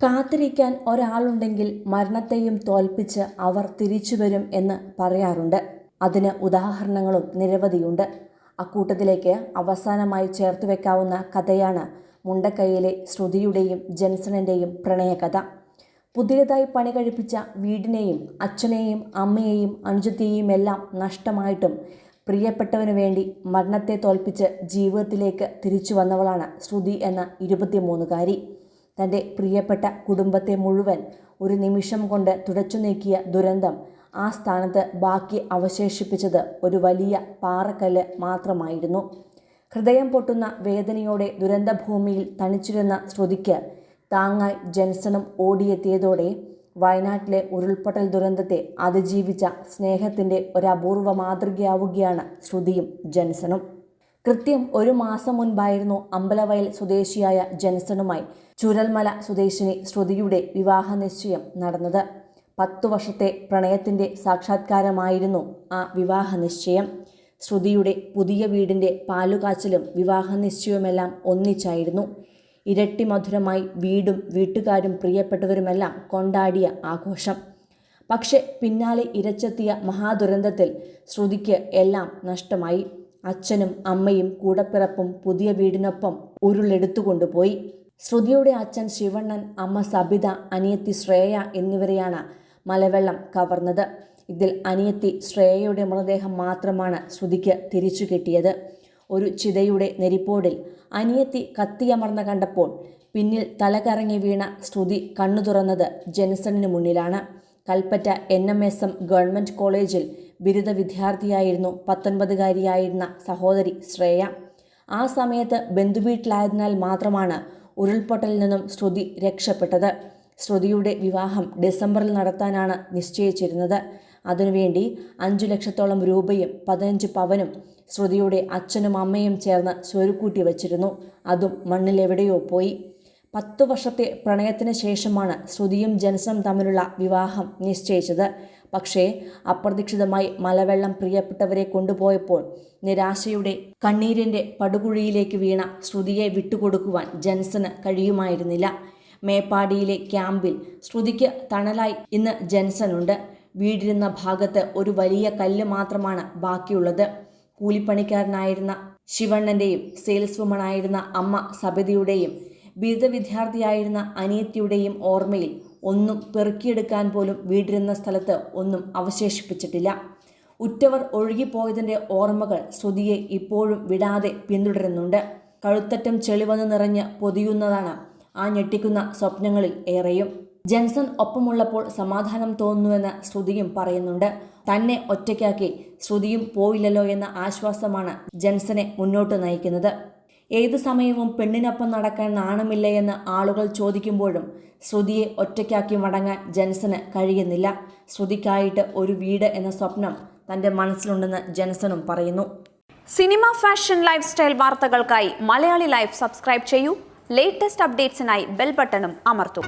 കാത്തിരിക്കാൻ ഒരാളുണ്ടെങ്കിൽ മരണത്തെയും തോൽപ്പിച്ച് അവർ തിരിച്ചുവരും എന്ന് പറയാറുണ്ട്. അതിന് ഉദാഹരണങ്ങളും നിരവധിയുണ്ട്. അക്കൂട്ടത്തിലേക്ക് അവസാനമായി ചേർത്ത് വെക്കാവുന്ന കഥയാണ് മുണ്ടക്കൈയിലെ ശ്രുതിയുടെയും ജെൻസണിന്റെയും പ്രണയകഥ. പുതിയതായി പണി കഴിപ്പിച്ച വീടിനെയും അച്ഛനെയും അമ്മയെയും അനുജത്തെയും എല്ലാം നഷ്ടമായിട്ടും പ്രിയപ്പെട്ടവന് വേണ്ടി മരണത്തെ തോൽപ്പിച്ച് ജീവിതത്തിലേക്ക് തിരിച്ചു വന്നവളാണ് ശ്രുതി എന്ന ഇരുപത്തിമൂന്നുകാരി. തന്റെ പ്രിയപ്പെട്ട കുടുംബത്തെ മുഴുവൻ ഒരു നിമിഷം കൊണ്ട് തുടച്ചു നീക്കിയ ദുരന്തം ആ സ്ഥാനത്ത് ബാക്കി അവശേഷിപ്പിച്ചത് ഒരു വലിയ പാറക്കല്ല് മാത്രമായിരുന്നു. ഹൃദയം പൊട്ടുന്ന വേദനയോടെ ദുരന്തഭൂമിയിൽ തണിച്ചിരുന്ന ശ്രുതിക്ക് താങ്ങായി ജെൻസണും ഓടിയെത്തിയതോടെ വയനാട്ടിലെ ഉരുൾപൊട്ടൽ ദുരന്തത്തെ അതിജീവിച്ച സ്നേഹത്തിന്റെ ഒരപൂർവ മാതൃകയാവുകയാണ് ശ്രുതിയും ജെൻസണും. കൃത്യം ഒരു മാസം മുൻപായിരുന്നു അമ്പലവയൽ സ്വദേശിയായ ജെൻസണുമായി ചുരൽമല സ്വദേശിനി ശ്രുതിയുടെ വിവാഹ നിശ്ചയം നടന്നത്. പത്തു വർഷത്തെ പ്രണയത്തിന്റെ സാക്ഷാത്കാരമായിരുന്നു ആ വിവാഹ നിശ്ചയം. ശ്രുതിയുടെ പുതിയ വീടിന്റെ പാലുകാച്ചലും വിവാഹ നിശ്ചയവുമെല്ലാം ഒന്നിച്ചായിരുന്നു. ഇരട്ടി മധുരമായി വീടും വീട്ടുകാരും പ്രിയപ്പെട്ടവരുമെല്ലാം കൊണ്ടാടിയ ആഘോഷം. പക്ഷെ പിന്നാലെ ഇരച്ചെത്തിയ മഹാദുരന്തത്തിൽ ശ്രുതിക്ക് എല്ലാം നഷ്ടമായി. അച്ഛനും അമ്മയും കൂടപ്പിറപ്പും പുതിയ വീടിനൊപ്പം ഉരുളെടുത്തുകൊണ്ടുപോയി. ശ്രുതിയുടെ അച്ഛൻ ശിവണ്ണൻ അമ്മ സബിത അനിയത്തി ശ്രേയ എന്നിവരെയാണ് മലവെള്ളം കവർന്നത്. ഇതിൽ അനിയത്തി ശ്രേയയുടെ മൃതദേഹം മാത്രമാണ് ശ്രുതിക്ക് തിരിച്ചു കിട്ടിയത്. ഒരു ചിതയുടെ നെരിപ്പോടിൽ അനിയത്തി കത്തിയമർന്ന കണ്ടപ്പോൾ പിന്നിൽ തലകറങ്ങി വീണ ശ്രുതി കണ്ണു തുറന്നത് ജെൻസണിന് മുന്നിലാണ്. Kalpetta N M S M government കോളേജിൽ ബിരുദ വിദ്യാർത്ഥിയായിരുന്നു പത്തൊൻപതുകാരിയായിരുന്ന സഹോദരി ശ്രേയ. ആ സമയത്ത് ബന്ധുവീട്ടിലായതിനാൽ മാത്രമാണ് ഉരുൾപൊട്ടലിൽ നിന്നും ശ്രുതി രക്ഷപ്പെട്ടത്. ശ്രുതിയുടെ വിവാഹം ഡിസംബറിൽ നടത്താനാണ് നിശ്ചയിച്ചിരുന്നത്. അതിനുവേണ്ടി അഞ്ചു ലക്ഷത്തോളം രൂപയും പതിനഞ്ച് പവനും ശ്രുതിയുടെ അച്ഛനും അമ്മയും ചേർന്ന് സ്വരുക്കൂട്ടി വച്ചിരുന്നു. അതും മണ്ണിലെവിടെയോ പോയി. പത്തു വർഷത്തെ പ്രണയത്തിന് ശേഷമാണ് ശ്രുതിയും ജെൻസനും തമ്മിലുള്ള വിവാഹം നിശ്ചയിച്ചത്. പക്ഷേ അപ്രതീക്ഷിതമായി മലവെള്ളം പ്രിയപ്പെട്ടവരെ കൊണ്ടുപോയപ്പോൾ നിരാശയുടെ കണ്ണീരിന്റെ പടുകുഴിയിലേക്ക് വീണ ശ്രുതിയെ വിട്ടുകൊടുക്കുവാൻ ജൻസന് കഴിയുമായിരുന്നില്ല. മേപ്പാടിയിലെ ക്യാമ്പിൽ ശ്രുതിക്ക് തണലായി ഇന്ന് ജൻസനുണ്ട് വീടിരുന്ന ഭാഗത്ത് ഒരു വലിയ കല്ല് മാത്രമാണ് ബാക്കിയുള്ളത്. കൂലിപ്പണിക്കാരനായിരുന്ന ശിവണ്ണന്റെയും സെയിൽസ് വുമണായിരുന്ന അമ്മ സബിതയുടെയും ബിരുദ വിദ്യാർത്ഥിയായിരുന്ന അനിയത്തിയുടെയും ഓർമ്മയിൽ ഒന്നും പെറുക്കിയെടുക്കാൻ പോലും വീടിരുന്ന സ്ഥലത്ത് ഒന്നും അവശേഷിപ്പിച്ചിട്ടില്ല. ഉറ്റവർ ഒഴുകിപ്പോയതിന്റെ ഓർമ്മകൾ ശ്രുതിയെ ഇപ്പോഴും വിടാതെ പിന്തുടരുന്നുണ്ട്. കഴുത്തറ്റം ചെളിവന്ന് നിറഞ്ഞ് പൊതിയുന്നതാണ് ആ ഞെട്ടിക്കുന്ന സ്വപ്നങ്ങളിൽ ഏറെയും. ജെൻസൺ ഒപ്പമുള്ളപ്പോൾ സമാധാനം തോന്നുന്നുവെന്ന് ശ്രുതിയും പറയുന്നുണ്ട്. തന്നെ ഒറ്റയ്ക്കാക്കി ശ്രുതിയും പോയില്ലല്ലോ എന്ന ആശ്വാസമാണ് ജെൻസനെ മുന്നോട്ട് നയിക്കുന്നത്. ഏത് സമയവും പെണ്ണിനൊപ്പം നടക്കാൻ നാണമില്ല എന്ന് ആളുകൾ ചോദിക്കുമ്പോഴും ശ്രുതിയെ ഒറ്റയ്ക്കാക്കി മടങ്ങാൻ ജെൻസന് കഴിയുന്നില്ല. ശ്രുതിക്കായിട്ട് ഒരു വീട് എന്ന സ്വപ്നം തന്റെ മനസ്സിലുണ്ടെന്ന് ജെൻസനും പറയുന്നു. സിനിമ ഫാഷൻ ലൈഫ് സ്റ്റൈൽ വാർത്തകൾക്കായി മലയാളി ലൈഫ് സബ്സ്ക്രൈബ് ചെയ്യൂ. ലേറ്റസ്റ്റ് അപ്ഡേറ്റ്സിനായി ബെൽ ബട്ടണും അമർത്തും.